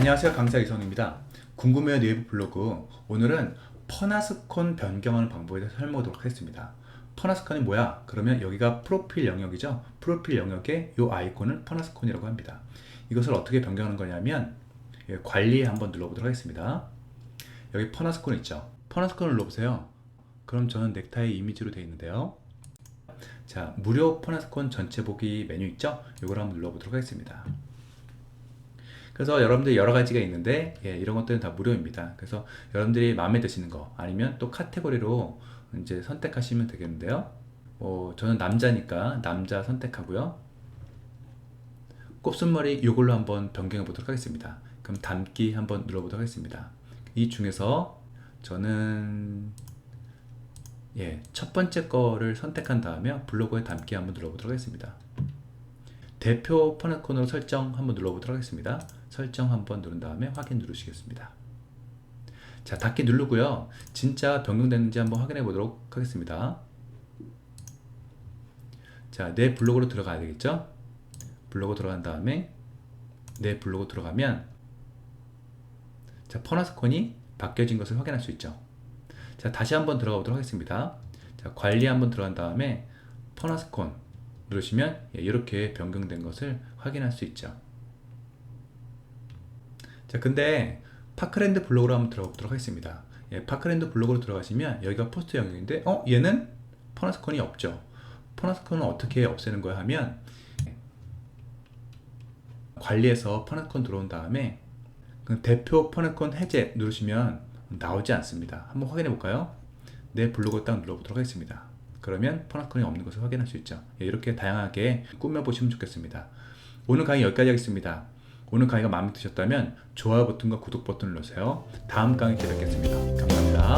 안녕하세요 강사 이성입니다. 궁금해요 네이버 블로그 오늘은 퍼나스콘 변경하는 방법에 대해서 설명하도록 하겠습니다. 퍼나스콘이 뭐야? 그러면 여기가 프로필 영역이죠. 프로필 영역에 이 아이콘을 퍼나스콘이라고 합니다. 이것을 어떻게 변경하는 거냐면 예, 관리에 한번 눌러보도록 하겠습니다. 여기 퍼나스콘 있죠. 퍼나스콘을 눌러보세요. 그럼 저는 넥타이 이미지로 되어 있는데요. 자 무료 퍼나스콘 전체 보기 메뉴 있죠? 이걸 한번 눌러보도록 하겠습니다. 그래서 여러분들 여러 가지가 있는데 예, 이런 것들은 다 무료입니다. 그래서 여러분들이 마음에 드시는 거 아니면 또 카테고리로 이제 선택하시면 되겠는데요. 어, 저는 남자니까 남자 선택하고요. 곱슬머리 이걸로 한번 변경해 보도록 하겠습니다. 그럼 담기 한번 눌러보도록 하겠습니다. 이 중에서 저는 예, 첫 번째 거를 선택한 다음에 블로그에 담기 한번 눌러보도록 하겠습니다. 대표 퍼나콘으로 설정 한번 눌러보도록 하겠습니다. 설정 한번 누른 다음에 확인 누르시겠습니다. 자, 닫기 누르고요. 진짜 변경됐는지 한번 확인해 보도록 하겠습니다. 자, 내 블로그로 들어가야 되겠죠? 블로그 들어간 다음에 내 블로그 들어가면 자, 퍼나스콘이 바뀌어진 것을 확인할 수 있죠. 자, 다시 한번 들어가 보도록 하겠습니다. 자, 관리 한번 들어간 다음에 퍼나스콘 누르시면 예, 이렇게 변경된 것을 확인할 수 있죠. 자, 근데 파크랜드 블로그로 한번 들어가 보도록 하겠습니다. 예, 파크랜드 블로그로 들어가시면 여기가 포스트 영역인데, 어, 얘는 퍼나스콘이 없죠. 퍼나스콘은 어떻게 없애는 거야 하면 관리에서 퍼나스콘 들어온 다음에 그 대표 퍼나콘 해제 누르시면 나오지 않습니다. 한번 확인해 볼까요? 내 블로그 딱 눌러보도록 하겠습니다. 그러면 퍼나콘이 없는 것을 확인할 수 있죠. 예, 이렇게 다양하게 꾸며보시면 좋겠습니다. 오늘 강의 여기까지 하겠습니다. 오늘 강의가 마음에 드셨다면 좋아요 버튼과 구독 버튼을 누르세요. 다음 강의 기다리겠습니다. 감사합니다.